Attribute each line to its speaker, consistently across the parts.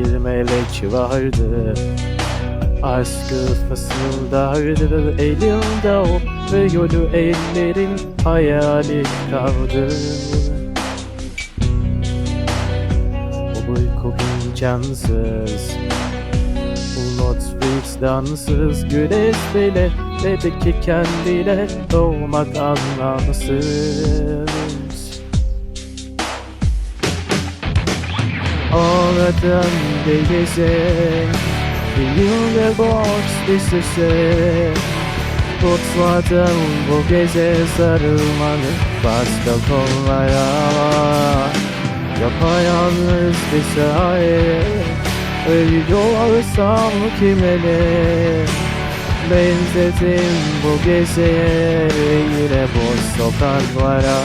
Speaker 1: Bir melek vardı Aşkı fısıldardı Elinde o ve yolu ellerin hayali kaldı. O uyku imkansız Umut vicdansız güneş bile Dedi ki kendine doğmak anlamsız Ağladım gece Bir yılda boş bir şişe Kutladım bu gece sarılmanı Başka kollara Yapayalnız bir şair Ölüyorsam kime ne Benzedim bu geceye Yine boş sokaklara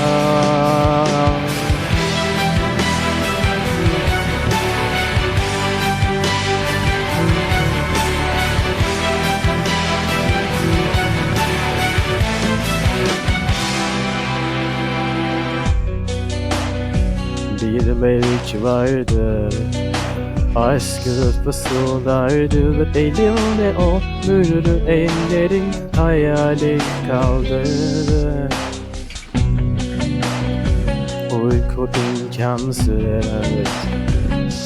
Speaker 1: Bir melek vardı. Aşkı fısıldardı Elimde o mühürü ellerin hayali kaldı. Uyku imkansız.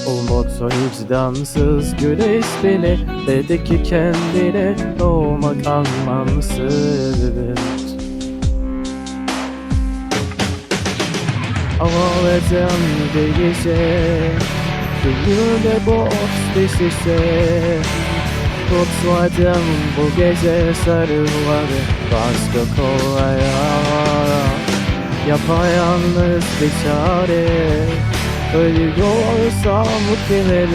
Speaker 1: Umut vicdansız. Güneş bile dedi ki kendine Doğmak anlamsız Bir gece. Gönlümde boş bir şişe Kutladım bu gece sarılmadı Başka kollara Yapayalnız bir çare. Ölüyorsam kime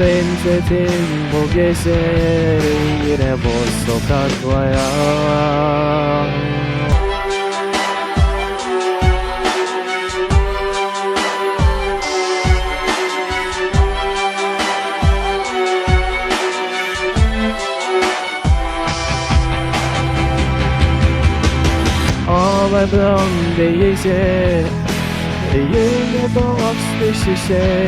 Speaker 1: Benzedim bu gece. Yine boş sokaklara Ağladım değişe Elimde boş bir şişe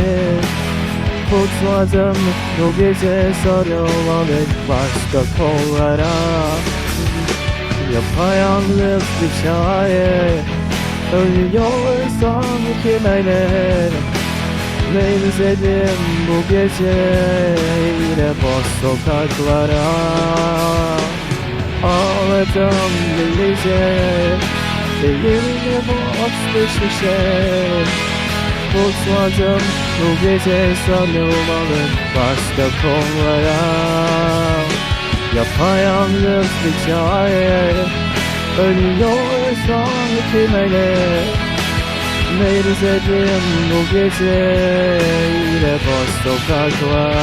Speaker 1: Kutladım bu gece sarılmadık başka kollara. Yapayalnız bir çare Ölüyorsam kime ne Benzedim bu gece yine boş sokaklara. Ağladım delice Elimde boş bir şişe Kutladım bu gece sarılmalı başka kollara Yapayalnız bir çare. Ölüyorsam kime ne Benzedim bu gece yine boş sokaklara